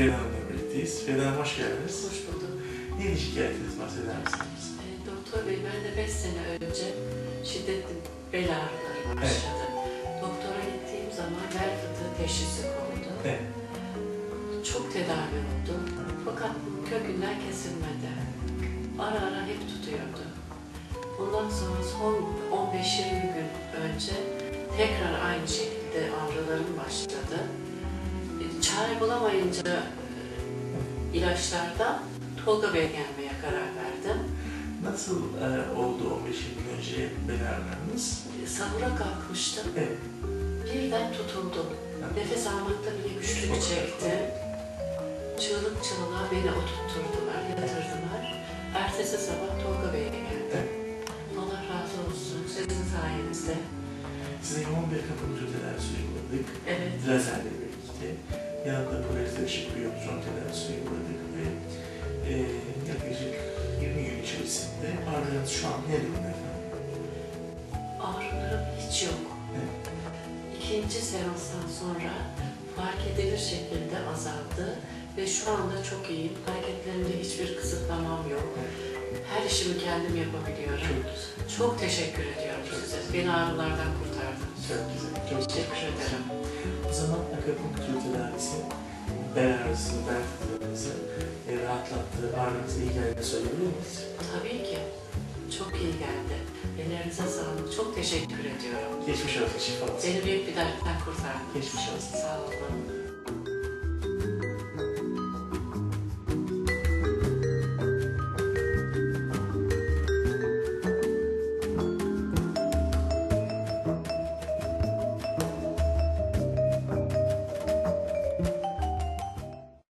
Feride Hanım'la birlikteyiz. Feride Hanım hoş geldiniz. Hoş bulduk. Ne şikayetiniz bahseder misiniz? Ee, doktor bey ben de 5 sene önce şiddetli bel ağrıları başladı. Doktora gittiğim zaman bel fıtığı teşhisi kondu. Evet. Çok tedavi oldu. Fakat kökünden kesilmedi. Ara ara hep tutuyordu. Bundan sonra son 15-20 gün önce tekrar aynı şekilde ağrılarım başladı. Çare bulamayınca e, ilaçlarda Tolga Bey'e gelmeye karar verdim. Nasıl e, oldu 15 yıl önce bel ağrılarınız? Sahura kalkmıştım. Evet. Birden tutuldum. Nefes almakta bile güçlük çektim. Çığlık çığlığa beni oturtturdular, yatırdılar. Ertesi sabah Tolga Bey'e geldim. Allah razı olsun sizin sayenizde. Size yoğun bir kapatıcı tedavisi uyguladık. Evet, Lazerle birlikte. Yanında polarize ışık biyotron tedavisi uyguladık ve e, yaklaşık 20 gün içerisinde ağrılarınız şu an ne durumda ağrılarım hiç yok. Evet. İkinci seanstan sonra fark edilir şekilde azaldı ve şu anda çok iyiyim. Hareketlerimde hiçbir kısıtlamam yok. Her işimi kendim yapabiliyorum. Çok güzel. Çok teşekkür ediyorum size. Beni ağrılardan kurtardınız. Çok güzel. Çok Teşekkür ederim. Zaman akupunktur tedavisi bel ağrısı, bel fıtığınızı e, rahatlattı, ağrınızı iyi geldiğini söyleyebilir miyiz? Tabii ki. Çok iyi geldi. Ellerinize sağlık. Çok teşekkür ediyorum. Geçmiş olsun, şifa olsun. Beni büyük bir dertten kurtardınız. Geçmiş olsun. Sağ olun.